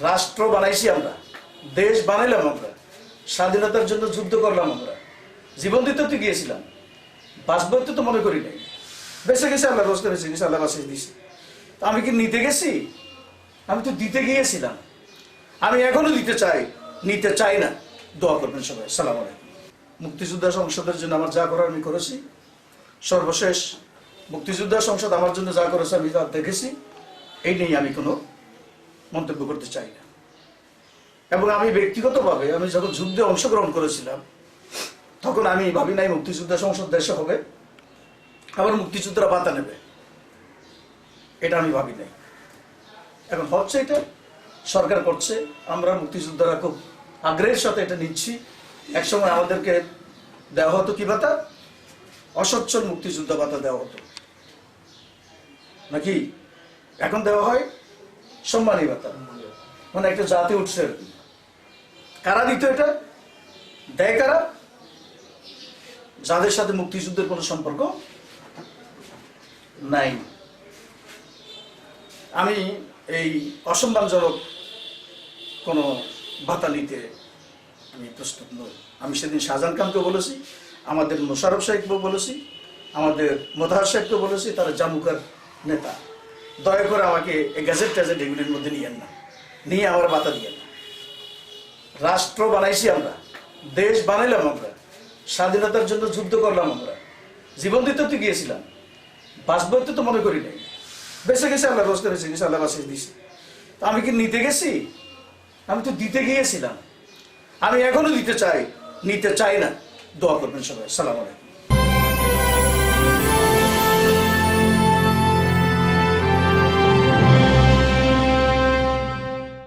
রাষ্ট্র বানাইছি আমরা, দেশ বানাইলাম আমরা, স্বাধীনতার জন্য যুদ্ধ করলাম আমরা, জীবন দিতে তো গিয়েছিলাম, বাঁচবে তো মনে করি নাই। বেঁচে গেছে, আল্লাহ রোজটা বেঁচে গেছে, আল্লাহ বাঁচিয়ে দিয়েছে। আমি কি নিতে গেছি? আমি তো দিতে গিয়েছিলাম। আমি এখনও দিতে চাই, নিতে চাই না। দোয়া করবেন সবাই। সালাম আলাইকুম। মুক্তিযোদ্ধা সংসদের জন্য আমার যা করার আমি করেছি। সর্বশেষ মুক্তিযোদ্ধা সংসদ আমার জন্য যা করেছে আমি তা দেখেছি। এই নিয়ে আমি কোনো মন্তব্য করতে চাই না। এবং আমি ব্যক্তিগতভাবে আমি যখন যুদ্ধে অংশগ্রহণ করেছিলাম, তখন আমি ভাবি নাই মুক্তিযোদ্ধা সংসদ দেশে হবে, আবার মুক্তিযোদ্ধারা বাতা নেবে। এটা আমি ভাবি নাই। এখন হচ্ছে এটা, সরকার করছে, আমরা মুক্তিযোদ্ধারা খুব আগ্রহের সাথে এটা নিচ্ছি। একসময় আমাদেরকে দেওয়া হতো কি ভাতা অসচ্ছল মুক্তিযোদ্ধা ভাতা দেওয়া হতো। নাকি? এখন দেওয়া হয় সম্মানী ভাতা মানে একটা জাতি উঠছে। কারা দিত এটা? দেয় কারা? যাদের সাথে মুক্তিযুদ্ধের কোনো সম্পর্ক নাই। আমি এই অসম্মানজনক কোনো ভাতা নিতে আমি প্রস্তুত নই। আমি সেদিন শাহজাহান খানকেও বলেছি, আমাদের মোশারফ সাহেবকেও বলেছি, আমাদের মোতাহার সাহেবকেও বলেছি, তারা জামুকার নেতা। দয়া করে আমাকে এই গ্যাজেট ট্যাজেট এগুলির মধ্যে নিয়েন না। নিয়ে আমার বাতা দিয়েন না। রাষ্ট্র বানাইছি আমরা, দেশ বানাইলাম আমরা, স্বাধীনতার জন্য যুদ্ধ করলাম আমরা। জীবন দিতে তো গিয়েছিলাম বাঁচবে তো মনে করি নাই। বেঁচে গেছে, আল্লাহ রোজটা বেঁচে গেছে, আল্লাহ বাঁচিয়ে দিয়েছে। তা আমি কি নিতে গেছি? আমি তো দিতে গিয়েছিলাম। আমি এখনও দিতে চাই, নিতে চাই না। দোয়া করবেন সবাই। সালাম আলাইকুম।